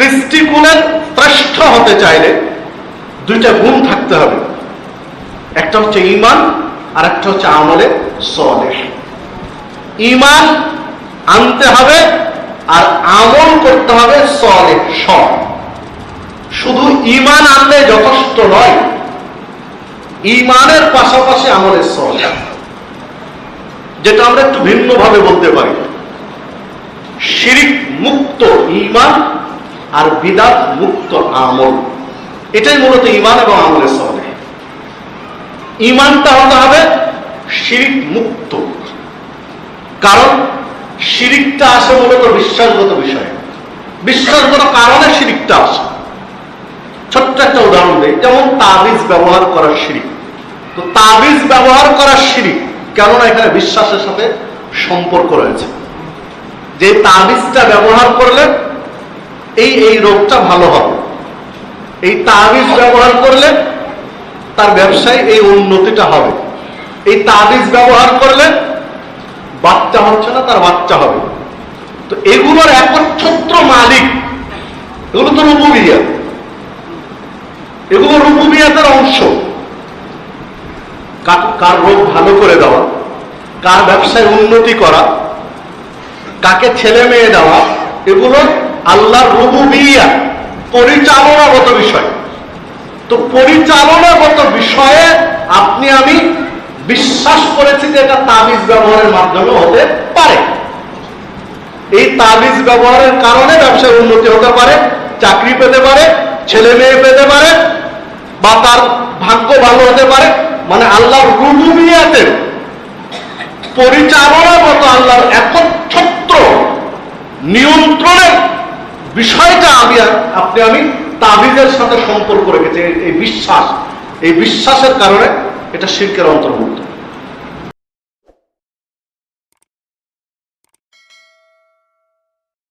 সৃষ্টিগুণের শ্রেষ্ঠ হতে চাইলে দুইটা গুণ থাকতে হবে। একটা হচ্ছে ইমান আর একটা হচ্ছে আমলে সলেহ। ইমান আনতে হবে আর আমল করতে হবে সলে সব। শুধু ইমান আনলে যথেষ্ট নয় ইমানের পাশাপাশি আমলের সলে যেটা আমরা একটু ভিন্নভাবে বলতে পারি। শিরিক মুক্ত ইমান আর বিদাত মুক্ত আমল। এটাই মূলত ইমান এবং আমলের সলে ইমানটা হতে হবে শিরিক মুক্ত। কারণ শিরিকটা আসে মূলত বিশ্বাসগত বিষয়ে। বিশ্বাসগত কারণে শিরিকটা আসে। ছোট্ট একটা উদাহরণ দিই, যেমন তাবিজ ব্যবহার করার শিরিক। তো তাবিজ ব্যবহার করার শিরিক, কেননা এখানে বিশ্বাসের সাথে সম্পর্ক রয়েছে। যে তাবিজটা ব্যবহার করলে এই এই রোগটা ভালো হবে। এই তাবিজ ব্যবহার করলে তার ব্যবসায় এই উন্নতিটা হবে। এই তাবিজ ব্যবহার করলে বাচ্চা হচ্ছে না, তার বাচ্চা হবে। তো এগুলোর একচ্ছত্র মালিক, এগুলো তো রুবুবিয়া। এগুলো রুবুবিয়াতের অংশ। কার- রোগ ভালো করে দেওয়া, কার ব্যবসায় উন্নতি করা, কাকে ছেলে মেয়ে দেওয়া এগুলো আল্লাহর রুবুবিয়া, পরিচালনাগত বিষয়। তো পরিচালনাগত বিষয়ে আপনি আমি বিশ্বাস করেছি যে এটা তাবিজ ব্যবহারের মাধ্যমে হতে পারে। এই তাবিজ ব্যবহারের কারণে ব্যবসায় উন্নতি হতে পারে, চাকরি পেতে পারে, ছেলে মেয়ে পেতে পারে, বা তার ভাগ্য ভালো হতে পারে। মানে আল্লাহ আল্লাহর রুবুবিয়াতের পরিচালনাগত আল্লাহর একচ্ছত্র নিয়ন্ত্রণের বিষয়টা আমি আপনি, আমি তাবিজের সাথে সম্পর্ক রেখেছি, এই- বিশ্বাস। এই বিশ্বাসের কারণে এটা শিল্পের অন্তর্ভুক্ত।